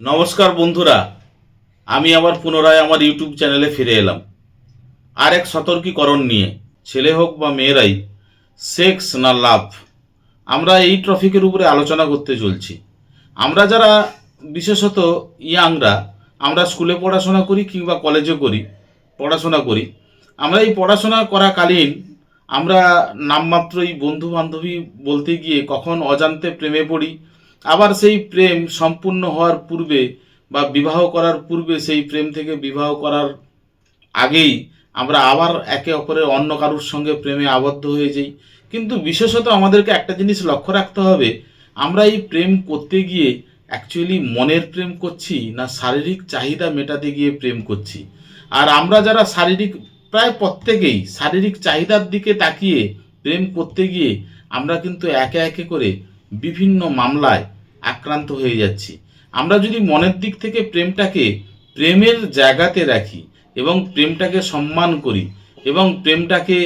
নমস্কার বন্ধুরা, আমি আবার পুনরায় আমার ইউটিউব চ্যানেলে ফিরে এলাম। আর এক সতর্কীকরণ নিয়ে, ছেলে হোক বা মেয়েরাই, সেক্স না লাভ। আমরা এই ট্রফিকের উপরে আলোচনা করতে চলছি। আমরা যারা, বিশেষত ইয়াংরা, আমরা স্কুলে পড়াশোনা করি কিংবা কলেজে করি, পড়াশোনা করি, আমরা এই পড়াশোনা করাকালীন আমরা নামমাত্রই বন্ধু বান্ধবী বলতে গিয়ে কখন অজান্তে প্রেমে পড়ি আবার সেই প্রেম সম্পূর্ণ হওয়ার পূর্বে বা বিবাহ করার পূর্বে সেই প্রেম থেকে বিবাহ করার আগেই আমরা আবার একে অপরের অন্য কারুর সঙ্গে প্রেমে আবদ্ধ হয়ে যাই। কিন্তু বিশেষত আমাদেরকে একটা জিনিস লক্ষ্য রাখতে হবে, আমরা এই প্রেম করতে গিয়ে অ্যাকচুয়ালি মনের প্রেম করছি না শারীরিক চাহিদা মেটাতে গিয়ে প্রেম করছি। আর আমরা যারা শারীরিক, প্রায় প্রত্যেকেই শারীরিক চাহিদার দিকে তাকিয়ে প্রেম করতে গিয়ে আমরা কিন্তু একে একে করে বিভিন্ন মামলায় আক্রান্ত হয়ে যাচ্ছি। আমরা যদি মনের দিক থেকে প্রেমটাকে প্রেমের জায়গাতে রাখি এবং প্রেমটাকে সম্মান করি এবং প্রেমটাকে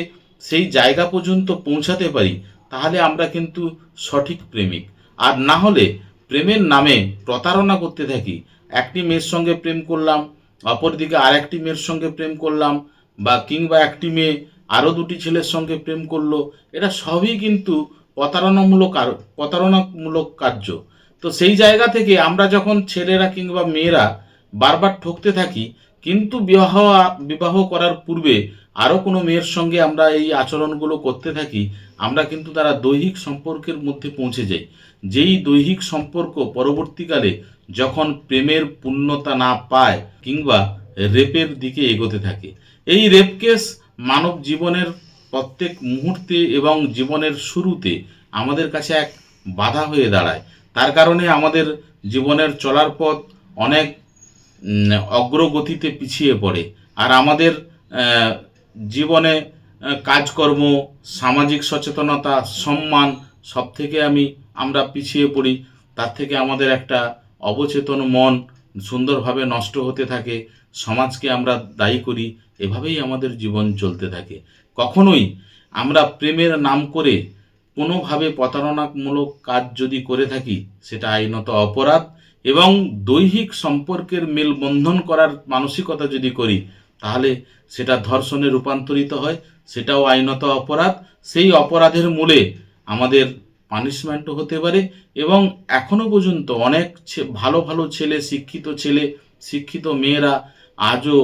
সেই জায়গা পর্যন্ত পৌঁছাতে পারি, তাহলে আমরা কিন্তু সঠিক প্রেমিক। আর না হলে প্রেমের নামে প্রতারণা করতে থাকি। একটি মেয়ের সঙ্গে প্রেম করলাম, অপরদিকে আরেকটি মেয়ের সঙ্গে প্রেম করলাম, বা কিংবা একটি মেয়ে আরও দুটি ছেলের সঙ্গে প্রেম করল, এটা সবই কিন্তু প্রতারণামূলক প্রতারণামূলক কার্য। তো সেই জায়গা থেকে আমরা যখন ছেলেরা কিংবা মেয়েরা বারবার ঠকতে থাকি, কিন্তু বিবাহ বিবাহ করার পূর্বে আরও কোনো মেয়ের সঙ্গে আমরা এই আচরণগুলো করতে থাকি, আমরা কিন্তু তারা দৈহিক সম্পর্কের মধ্যে পৌঁছে যাই। যেই দৈহিক সম্পর্ক পরবর্তীকালে যখন প্রেমের পূর্ণতা না পায় কিংবা রেপের দিকে এগোতে থাকে। এই রেপ কেস মানব জীবনের প্রত্যেক মুহূর্তে এবং জীবনের শুরুতে আমাদের কাছে এক বাধা হয়ে দাঁড়ায়। তার কারণে আমাদের জীবনের চলার পথ অনেক অগ্রগতিতে পিছিয়ে পড়ে। আর আমাদের জীবনে কাজকর্ম, সামাজিক সচেতনতা, সম্মান সব থেকে আমি, আমরা পিছিয়ে পড়ি। তার থেকে আমাদের একটা অবচেতন মন সুন্দরভাবে নষ্ট হতে থাকে, সমাজকে আমরা দায়ী করি, এভাবেই আমাদের জীবন চলতে থাকে। কখনোই আমরা প্রেমের নাম করে কোনোভাবে প্রতারণামূলক কাজ যদি করে থাকি, সেটা আইনত অপরাধ এবং দৈহিক সম্পর্কের মেলবন্ধন করার মানসিকতা যদি করি, তাহলে সেটা ধর্ষণে রূপান্তরিত হয়, সেটাও আইনত অপরাধ। সেই অপরাধের মূলে আমাদের পানিশমেন্টও হতে পারে এবং এখনও পর্যন্ত অনেক ভালো ভালো ছেলে, শিক্ষিত ছেলে, শিক্ষিত মেয়েরা আজও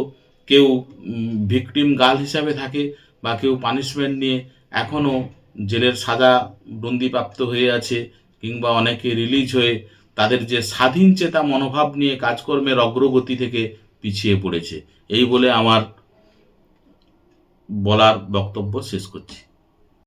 কেউ ভিকটিম গার্ল হিসাবে থাকে বা কেউ পানিশমেন্ট নিয়ে এখনও জেলের সাজা বন্দিপ্রাপ্ত হয়ে আছে কিংবা অনেকে রিলিজ হয়ে তাদের যে স্বাধীন চেতা মনোভাব নিয়ে কাজকর্মের অগ্রগতি থেকে পিছিয়ে পড়েছে। এই বলে আমার বলার বক্তব্য শেষ করছি।